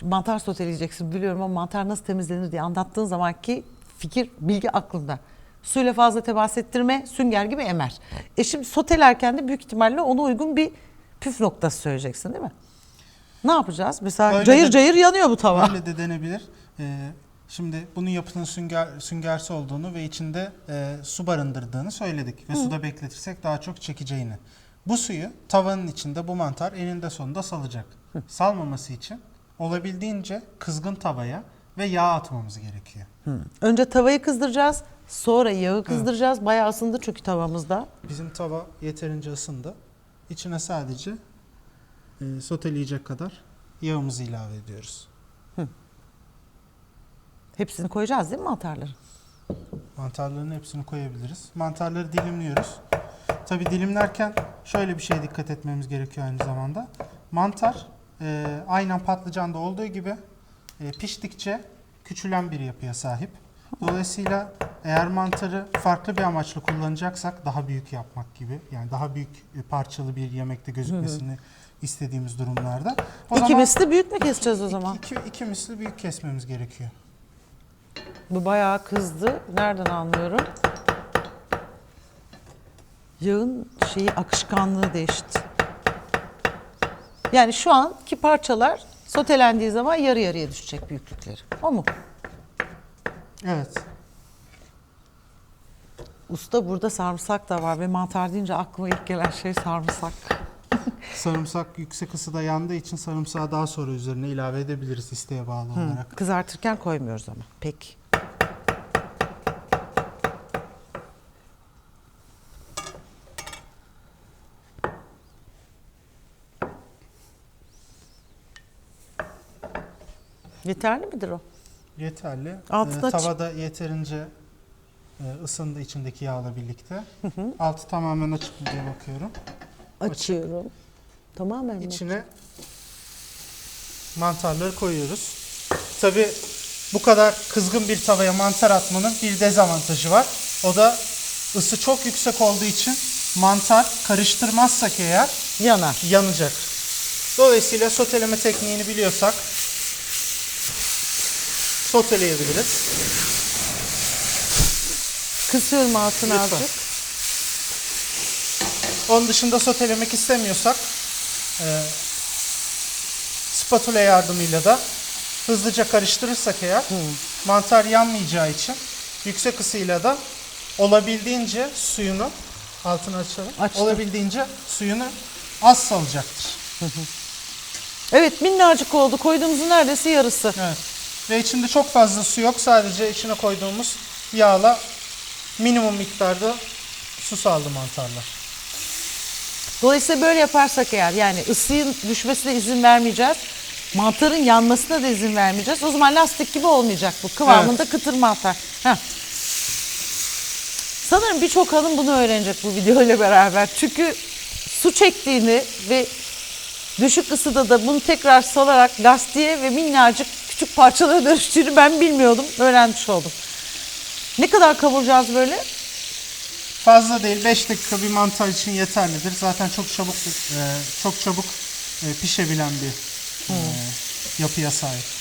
Şimdi mantar soteleyeceksin biliyorum ama mantar nasıl temizlenir diye anlattığın zamanki fikir, bilgi aklımda. Suyla fazla temas ettirme, sünger gibi emer. E şimdi sotelerken de büyük ihtimalle ona uygun bir püf noktası söyleyeceksin değil mi? Ne yapacağız? Mesela Öyle cayır de- cayır yanıyor bu tava. Öyle de denebilir. Ee, şimdi bunun yapının sünger, süngersi olduğunu ve içinde e, su barındırdığını söyledik. Ve suda bekletirsek daha çok çekeceğini. Bu suyu tavanın içinde bu mantar eninde sonunda salacak. Salmaması için olabildiğince kızgın tavaya ve yağ atmamız gerekiyor. Önce tavayı kızdıracağız, sonra yağı kızdıracağız. Bayağı ısındı çünkü tavamızda. Bizim tava yeterince ısındı. İçine sadece e, soteleyecek kadar yağımızı ilave ediyoruz. Hepsini koyacağız değil mi mantarları? Mantarların hepsini koyabiliriz. Mantarları dilimliyoruz. Tabi dilimlerken şöyle bir şeye dikkat etmemiz gerekiyor aynı zamanda. Mantar e, aynen patlıcanda olduğu gibi e, piştikçe küçülen bir yapıya sahip. Dolayısıyla eğer mantarı farklı bir amaçla kullanacaksak daha büyük yapmak gibi yani daha büyük e, parçalı bir yemekte gözükmesini istediğimiz durumlarda o İki zaman misli büyük mü keseceğiz o zaman? iki, iki, iki misli büyük kesmemiz gerekiyor. Bu bayağı kızdı. Nereden anlıyorum? Yağın şeyi akışkanlığı değişti. Yani şu anki parçalar sotelendiği zaman yarı yarıya düşecek büyüklükleri. O mu? Evet. Usta burada sarımsak da var ve mantar deyince aklıma ilk gelen şey sarımsak. Sarımsak yüksek ısıda yandığı için sarımsağı daha sonra üzerine ilave edebiliriz isteğe bağlı olarak. Kızartırken koymuyoruz ama. Peki. Yeterli midir o? Yeterli. Altını Ee, tavada yeterince e, ısındı içindeki yağla birlikte. Altı tamamen açık mı diye bakıyorum. Açıyorum. Tamamen mi? İçine mantarları koyuyoruz. Tabi bu kadar kızgın bir tavaya mantar atmanın bir dezavantajı var. O da ısı çok yüksek olduğu için mantar karıştırmazsak eğer Yanar. yanacak. Dolayısıyla soteleme tekniğini biliyorsak soteleyebiliriz. Kısıyorum altını Lütfen. azıcık. Onun dışında sotelemek istemiyorsak e, spatula yardımıyla da hızlıca karıştırırsak eğer mantar yanmayacağı için yüksek ısıyla da olabildiğince suyunu altını açalım. Açtım. Olabildiğince suyunu az salacaktır. Evet minnacık oldu. Koyduğumuzun neredeyse yarısı. Evet. Ve içinde çok fazla su yok. Sadece içine koyduğumuz yağla minimum miktarda su saldı mantarlar. Dolayısıyla böyle yaparsak eğer yani ısının düşmesine izin vermeyeceğiz. Mantarın yanmasına da izin vermeyeceğiz. O zaman lastik gibi olmayacak bu. Kıvamında kıtır mantar. Heh. Sanırım birçok hanım bunu öğrenecek bu video ile beraber. Çünkü su çektiğini ve düşük ısıda da bunu tekrar salarak lastiğe ve minnacık küçük parçalara dönüştüğünü ben bilmiyordum. Öğrenmiş oldum. Ne kadar kavuracağız böyle? Fazla değil 5 dakika bir mantar için yeterlidir. Zaten çok çabuk e, çok çabuk e, pişebilen bir e, yapıya sahip.